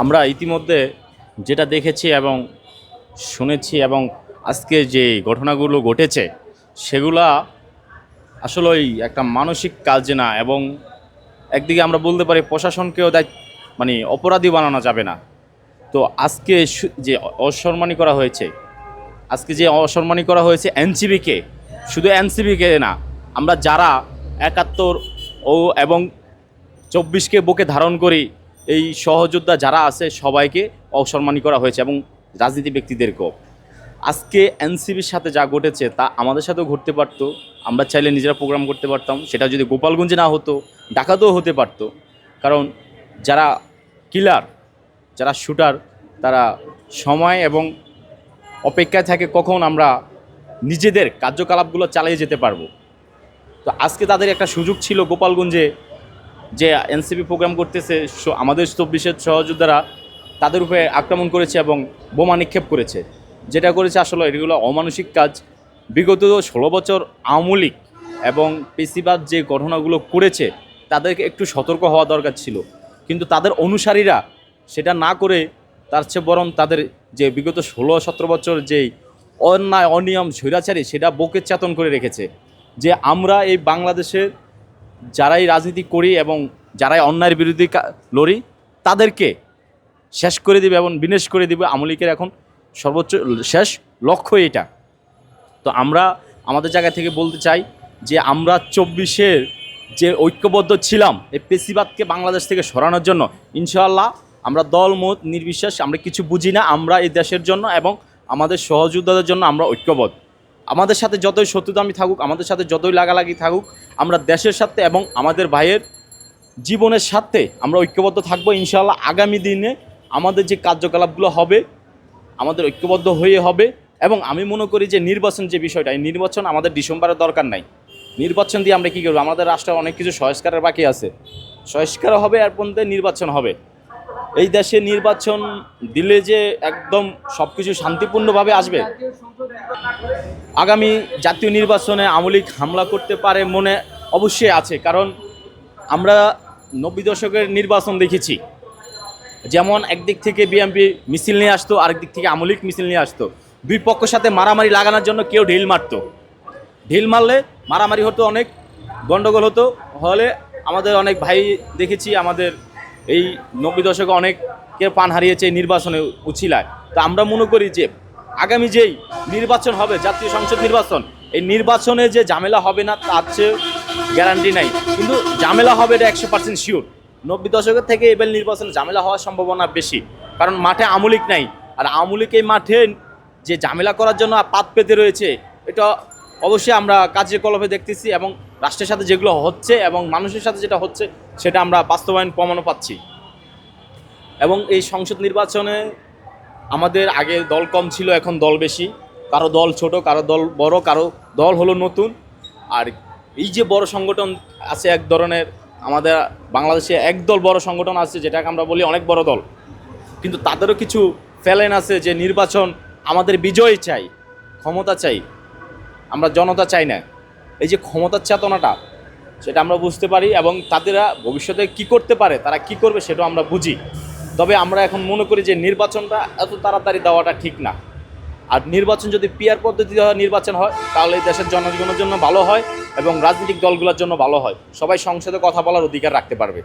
আমরা ইতিমধ্যে যেটা দেখেছি এবং শুনেছি এবং আজকে যে ঘটনাগুলো ঘটেছে, সেগুলা আসলেই একটা মানসিক কাজ না এবং একদিকে আমরা বলতে পারি প্রশাসনকেও দায় মানে অপরাধী বানানো যাবে না। তো আজকে যে অসম্মানী করা হয়েছে, আজকে যে অসম্মানী করা হয়েছে এনসিবিকে শুধু এনসিবিকে না, আমরা যারা একাত্তর ও এবং চব্বিশকে বুকে ধারণ করি এই সহযোদ্ধা যারা আছে সবাইকে অসম্মানী করা হয়েছে এবং রাজনীতি ব্যক্তিদেরকেও। আজকে এনসিবির সাথে যা ঘটেছে তা আমাদের সাথেও ঘটতে পারতো। আমরা চাইলে নিজেরা প্রোগ্রাম করতে পারতাম। সেটা যদি গোপালগঞ্জে না হতো ঢাকাতেও হতে পারতো। কারণ যারা কিলার যারা শুটার তারা সময় এবং অপেক্ষায় থাকে কখন আমরা নিজেদের কার্যকলাপগুলো চালিয়ে যেতে পারব। তো আজকে তাদের একটা সুযোগ ছিল গোপালগঞ্জে যে এনসিপি প্রোগ্রাম করতেছে আমাদের চব্বিশের সহযোদ্ধারা তাদের উপরে আক্রমণ করেছে এবং বোমা নিক্ষেপ করেছে। যেটা করেছে আসলে এগুলো অমানসিক কাজ। বিগত ষোলো বছর আওয়ামী এবং পেশিবাদ যে ঘটনাগুলো করেছে, তাদেরকে একটু সতর্ক হওয়া দরকার ছিল। কিন্তু তাদের অনুসারীরা সেটা না করে তার চেয়ে বরং তাদের যে বিগত ষোলো সতেরো বছর যেই অন্যায়, অনিয়ম, স্বৈরাচারী সেটা বুকে চেতন করে রেখেছে। যে আমরা এই বাংলাদেশের যারাই রাজনীতি করি এবং যারাই অন্যায়ের বিরুদ্ধে লড়ি, তাদেরকে শেষ করে দিবে এবং বিনেশ করে দিবে আমলিকের এখন সর্বোচ্চ শেষ লক্ষ্য এটা। তো আমরা আমাদের জায়গা থেকে বলতে চাই যে আমরা চব্বিশের যে ঐক্যবদ্ধ ছিলাম এই পেশিবাদকে বাংলাদেশ থেকে সরানোর জন্য, ইনশাআল্লাহ আমরা দল মত নির্বিশেষ, আমরা কিছু বুঝি না, আমরা এই দেশের জন্য এবং আমাদের সহযোদ্ধাদের জন্য আমরা ঐক্যবদ্ধ। আমাদের সাথে যতই শত্রুতামি থাকুক, আমাদের সাথে যতই লাগালাগি থাকুক, আমরা দেশের সাথে এবং আমাদের ভাইয়ের জীবনের সাথে আমরা ঐক্যবদ্ধ থাকব ইনশাআল্লাহ আগামী দিনে আমাদের যে কার্যকলাপগুলো হবে, আমাদের ঐক্যবদ্ধ হয়ে হবে এবং আমি মনে করি যে নির্বাচন যে বিষয়টা, এই নির্বাচন আমাদের ডিসেম্বরের দরকার নাই। নির্বাচন দিয়ে আমরা কী করব? আমাদের রাষ্ট্রে অনেক কিছু সংস্কারের বাকি আছে। সংস্কার হবে পর্যন্ত নির্বাচন হবে। এই দেশে নির্বাচন দিলে যে একদম সব কিছু শান্তিপূর্ণভাবে আসবে। আগামী জাতীয় নির্বাচনে আমলিক হামলা করতে পারে মনে অবশ্যই আছে, কারণ আমরা নব্বই দশকের নির্বাচন দেখেছি। যেমন একদিক থেকে বিএমপি মিছিল নিয়ে আসতো আরেক দিক থেকে আমলিক মিছিল নিয়ে আসতো। দুই পক্ষের সাথে মারামারি লাগানোর জন্য কেউ ঢিল মারতো। ঢিল মারলে মারামারি হতো অনেক গণ্ডগোল হতো। হলে আমাদের অনেক ভাই দেখেছি, আমাদের এই নব্বই দশকে অনেক কে পান হারিয়েছে এই নির্বাচনে উছিলায়। তো আমরা মনে করি যে আগামী যেই নির্বাচন হবে, জাতীয় সংসদ নির্বাচন, এই নির্বাচনে যে ঝামেলা হবে না, তার চেয়ে গ্যারান্টি নাই। কিন্তু ঝামেলা হবে এটা একশো পার্সেন্ট শিওর নব্বই দশকের থেকে এবার নির্বাচনে ঝামেলা হওয়ার সম্ভাবনা বেশি। কারণ মাঠে আমলিক নাই। আর আমলিক এই মাঠে যে ঝামেলা করার জন্য পাত পেতে রয়েছে, এটা অবশ্যই আমরা কাজে দেখতেছি এবং রাষ্ট্রের সাথে যেগুলো হচ্ছে এবং মানুষের সাথে যেটা হচ্ছে, সেটা আমরা বাস্তবায়ন প্রমাণও পাচ্ছি। এবং এই সংসদ নির্বাচনে আমাদের আগে দল কম ছিল, এখন দল বেশি। কারও দল ছোট, কারও দল বড়, কারও দল হলো নতুন। আর এই যে বড় সংগঠন আছে এক ধরনের, আমাদের বাংলাদেশে একদল বড় সংগঠন আছে, যেটাকে আমরা বলি অনেক বড় দল। কিন্তু তাদেরও কিছু ফেলেন আছে যে নির্বাচন আমাদের বিজয় চাই, ক্ষমতা চাই। আমরা জনতা চাই না। এই যে ক্ষমতার চেতনাটা, সেটা আমরা বুঝতে পারি এবং তাদেরা ভবিষ্যতে কি করতে পারে, তারা কি করবে সেটাও আমরা বুঝি। তবে আমরা এখন মনে করি যে নির্বাচনটা এত তাড়াতাড়ি দেওয়াটা ঠিক না। আর নির্বাচন যদি পিয়ার পদ্ধতিতে হয়, নির্বাচন হয়, তাহলে দেশের জনগণের জন্য ভালো হয় এবং রাজনৈতিক দলগুলোর জন্য ভালো হয়। সবাই সংসদে কথা বলার অধিকার রাখতে পারবে।